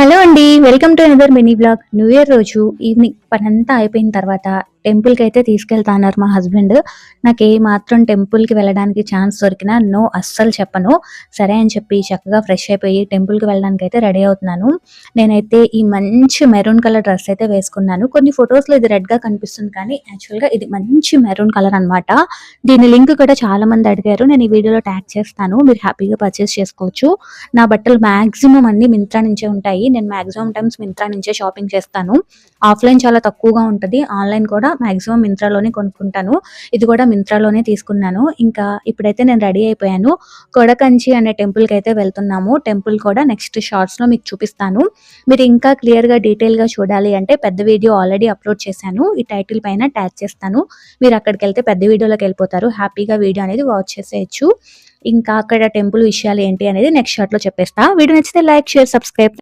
Hello అండి welcome to another mini blog new year రోజు evening పనంతా అయిపోయిన తర్వాత టెంపుల్కి అయితే తీసుకెళ్తా అన్నారు మా హస్బెండ్ నాకు ఏ మాత్రం టెంపుల్కి వెళ్ళడానికి ఛాన్స్ దొరికినా నో అస్సలు చెప్పను. సరే అని చెప్పి చక్కగా ఫ్రెష్ అయిపోయి టెంపుల్కి వెళ్ళడానికి అయితే రెడీ అవుతున్నాను. నేనైతే ఈ మంచి మెరూన్ కలర్ డ్రెస్ అయితే వేసుకున్నాను. కొన్ని ఫొటోస్లో ఇది రెడ్గా కనిపిస్తుంది కానీ యాక్చువల్గా ఇది మంచి మెరూన్ కలర్ అన్నమాట. దీని లింక్ కూడా చాలా మంది అడిగారు. నేను ఈ వీడియోలో ట్యాగ్ చేస్తాను. మీరు హ్యాపీగా పర్చేస్ చేసుకోవచ్చు. నా బట్టలు మాక్సిమం అన్ని మింత్రా నుంచే ఉంటాయి. నేను మాక్సిమం టైమ్స్ మింత్రా నుంచే షాపింగ్ చేస్తాను. ఆఫ్లైన్ చాలా తక్కువగా ఉంటుంది. ఆన్లైన్ కూడా మాక్సిమం మింత్రాలోనే కొనుక్కుంటాను. ఇది కూడా మింత్రాలోనే తీసుకున్నాను. ఇంకా ఇప్పుడైతే నేను రెడీ అయిపోయాను. కొడకంచి అనే టెంపుల్కి అయితే వెళ్తున్నాము. టెంపుల్ కూడా నెక్స్ట్ షార్ట్స్లో మీకు చూపిస్తాను. మీరు ఇంకా క్లియర్గా డీటెయిల్గా చూడాలి అంటే పెద్ద వీడియో ఆల్రెడీ అప్లోడ్ చేశాను. ఈ టైటిల్ పైన ట్యాగ్ చేస్తాను. మీరు అక్కడికి వెళ్తే పెద్ద వీడియోలోకి వెళ్ళిపోతారు. హ్యాపీగా వీడియో అనేది వాచ్ చేసేయచ్చు. ఇంకా అక్కడ టెంపుల్ విషయాలు ఏంటి అనేది నెక్స్ట్ షార్ట్లో చెప్పేస్తా. వీడియో నచ్చితే లైక్ షేర్ సబ్స్క్రైబ్.